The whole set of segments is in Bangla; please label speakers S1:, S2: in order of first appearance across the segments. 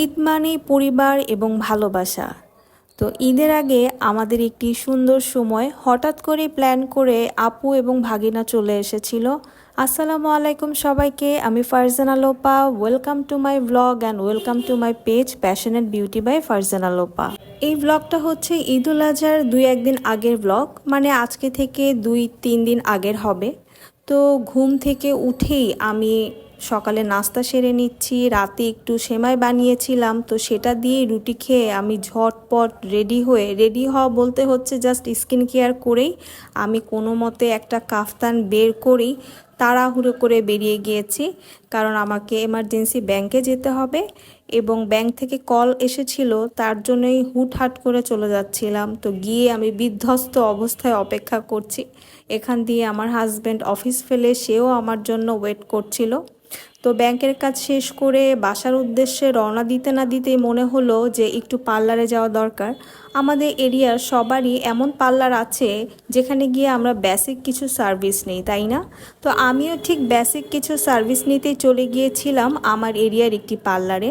S1: ঈদ মানে পরিবার এবং ভালোবাসা। তো ঈদের আগে আমাদের একটি সুন্দর সময় হঠাৎ করে প্ল্যান করে আপু এবং ভাগিনা চলে এসেছিল। আসসালামু আলাইকুম সবাইকে, আমি Farzana Lopa welcome to my blog and welcome to my page passionate beauty by Farzana Lopa এই ব্লগটা হচ্ছে ঈদ উল আজহার দুই একদিন আগের ব্লগ মানে আজকে থেকে দুই তিন দিন আগের হবে। তো ঘুম থেকে উঠেই আমি সকালে নাস্তা সেরে নিচ্ছি, রাতে একটু সেমাই বানিয়েছিলাম, তো সেটা দিয়ে রুটি খেয়ে আমি ঝটপট রেডি হয়ে, রেডি হওয়া বলতে হচ্ছে জাস্ট স্কিন কেয়ার করেই আমি কোনো মতে একটা কাফতান বের করেই তাড়াহুড়ো করে বেরিয়ে গিয়েছি, কারণ আমাকে এমার্জেন্সি ব্যাংকে যেতে হবে এবং ব্যাংক থেকে কল এসেছিল, তার জন্যই হুটহাট করে চলে যাচ্ছিলাম, তো গিয়ে আমি বিধ্বস্ত অবস্থায় অপেক্ষা করছি, এখান দিয়ে আমার হাজব্যান্ড অফিস ফেলে, সেও আমার জন্য ওয়েট করছিল। তো ব্যাংকের কাজ শেষ করে বাসার উদ্দেশ্যে রওনা দিতে না দিতেই মনে হলো যে একটু পার্লারে যাওয়া দরকার। আমাদের এরিয়ার সবারই এমন পার্লার আছে যেখানে গিয়ে আমরা বেসিক কিছু সার্ভিস নেই, তাই না? তো আমিও ঠিক বেসিক কিছু সার্ভিস নিতেই চলে গিয়েছিলাম আমার এরিয়ার একটি পার্লারে।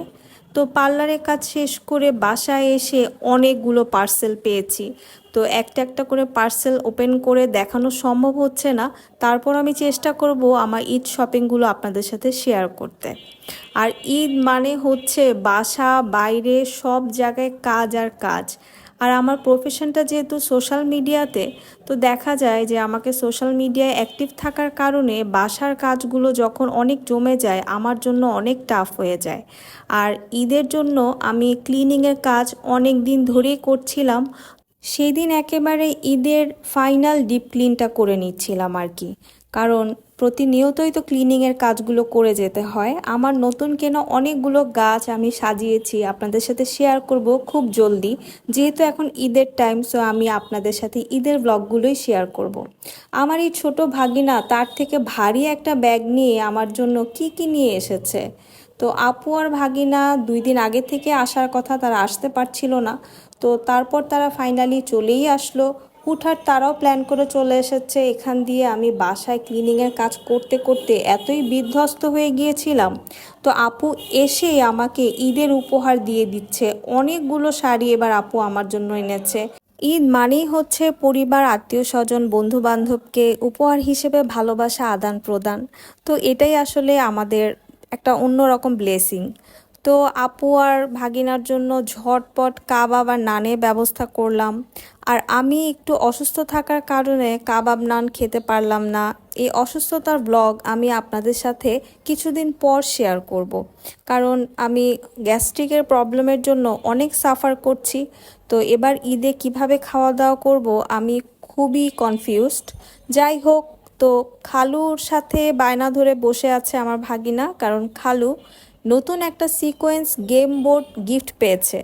S1: তো পার্লারের কাজ শেষ করে বাসায় এসে অনেকগুলো পার্সেল পেয়েছি। তো একটা একটা করে পার্সেল ওপেন করে দেখানো সম্ভব হচ্ছে না। তারপর আমি চেষ্টা করব আমার ঈদ শপিংগুলো আপনাদের সাথে শেয়ার করতে। আর ঈদ মানে হচ্ছে বাসা, বাইরে, সব জায়গায় কাজ আর কাজ। আর আমার প্রফেশনটা যেহেতু সোশ্যাল মিডিয়াতে তো দেখা যায় যে আমাকে সোশ্যাল মিডিয়ায় অ্যাক্টিভ থাকার কারণে বাসার কাজগুলো যখন অনেক জমে যায়, আমার জন্য অনেক টাফ হয়ে যায়। আর ঈদের জন্য আমি ক্লিনিংয়ের কাজ অনেক দিন ধরেই করছিলাম সেই দিন একেবারে ঈদের ফাইনাল ডিপ ক্লিনটা করে নিচ্ছিলাম আর কি। কারণ প্রতিনিয়তই তো ক্লিনিংয়ের কাজগুলো করে যেতে হয়। আমার নতুন কেনা অনেকগুলো গাছ আমি সাজিয়েছি, আপনাদের সাথে শেয়ার করব খুব জলদি। যেহেতু এখন ঈদের টাইম সো আমি আপনাদের সাথে ঈদের ব্লগগুলোই শেয়ার করব। আমার এই ছোট ভাগিনা, তার থেকে ভারী একটা ব্যাগ নিয়ে আমার জন্য কি কি নিয়ে এসেছে? তো আপু আর ভাগিনা দুই দিন আগে থেকে আসার কথা, তারা আসতে পারছিল না। তো তারপর তারা ফাইনালি চলেই আসলো। হুটহাট তারাও প্ল্যান করে চলে এসেছে। এখান দিয়ে আমি বাসায় ক্লিনিংয়ের কাজ করতে করতে এতই বিধ্বস্ত হয়ে গিয়েছিলাম। তো আপু এসেই আমাকে ঈদের উপহার দিয়ে দিচ্ছে। অনেকগুলো শাড়ি এবার আপু আমার জন্য এনেছে। ঈদ মানেই হচ্ছে পরিবার, আত্মীয় স্বজন বন্ধু বান্ধবকে উপহার হিসেবে ভালোবাসা, আদান প্রদান। তো এটাই আসলে আমাদের একটা অন্যরকম ব্লেসিং তো আপু আর ভাগিনার জন্য ঝটপট কাবাব আর নানের ব্যবস্থা করলাম। আর আমি একটু অসুস্থ থাকার কারণে কাবাব নান খেতে পারলাম না। এই অসুস্থতার ব্লগ আমি আপনাদের সাথে কিছুদিন পর শেয়ার করব। কারণ আমি গ্যাস্ট্রিকের প্রবলেমের জন্য অনেক সাফার করছি। তো এবার ঈদে কীভাবে খাওয়া দাওয়া করব আমি খুবই কনফিউজড। যাই হোক, তো খালুর সাথে বায়না ধরে বসে আছে আমার ভাগিনা, কারণ খালু নতুন একটা সিকোয়েন্স গেম বোর্ড গিফট পেয়েছে।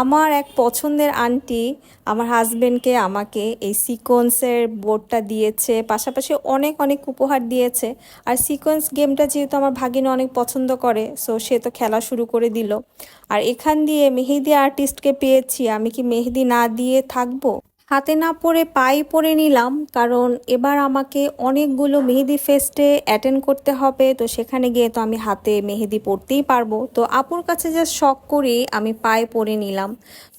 S1: আমার এক পছন্দের আন্টি আমার হাজবেন্ডকে আমাকে এই সিকোয়েন্সের বোর্ডটা দিয়েছে, পাশাপাশি অনেক অনেক উপহার দিয়েছে। আর সিকোয়েন্স গেমটা যেহেতু আমার ভাগিনা অনেক পছন্দ করে সো সে তো খেলা শুরু করে দিল। আর এখান দিয়ে মেহেদি আর্টিস্টকে পেয়েছি, আমি কি মেহেদি না দিয়ে থাকব? হাতে না পরে পায়ে পরে নিলাম, কারণ এবার আমাকে অনেকগুলো মেহেদি ফেস্টে অ্যাটেন্ড করতে হবে, তো সেখানে গিয়ে তো আমি হাতে মেহেদি পরতেই পারব। তো আপুর কাছে যা শখ করে আমি পায়ে পরে নিলাম।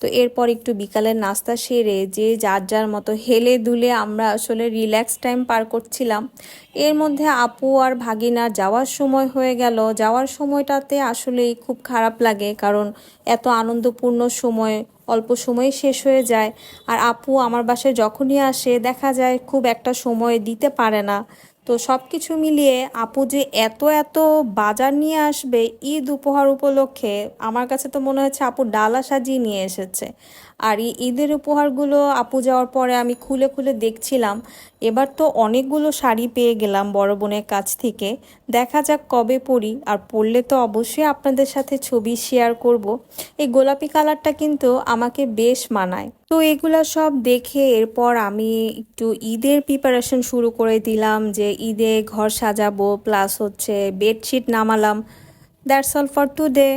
S1: তো এরপর একটু বিকালের নাস্তা সেরে যে যার যার মতো হেলে দুলে আমরা আসলে রিল্যাক্স টাইম পার করছিলাম। এর মধ্যে আপু আর ভাগিনার যাওয়ার সময় হয়ে গেল। যাওয়ার সময়টাতে আসলেই খুব খারাপ লাগে, কারণ এত আনন্দপূর্ণ সময় অল্প সময়ে শেষ হয়ে যায়। আর আপু আমার বাসায় যখনই আসে, দেখা যায় খুব একটা সময় দিতে পারে না। তো সব কিছু মিলিয়ে আপু যে এত এত বাজার নিয়ে আসবে ঈদ উপহার উপলক্ষে, আমার কাছে তো মনে হচ্ছে আপু ডালা সাজিয়ে নিয়ে এসেছে। আর এই ঈদের উপহারগুলো আপু যাওয়ার পরে আমি খুলে খুলে দেখছিলাম। এবার তো অনেকগুলো শাড়ি পেয়ে গেলাম বড় বোনের কাছ থেকে। দেখা যাক কবে পরি, আর পরলে তো অবশ্যই আপনাদের সাথে ছবি শেয়ার করব। এই গোলাপি কালারটা কিন্তু আমাকে বেশ মানায়। তো এগুলো সব দেখে এরপর আমি একটু ঈদের প্রিপারেশন শুরু করে দিলাম যে ঈদে ঘর সাজাবো প্লাস হচ্ছে bedsheet নামালাম। That's all for today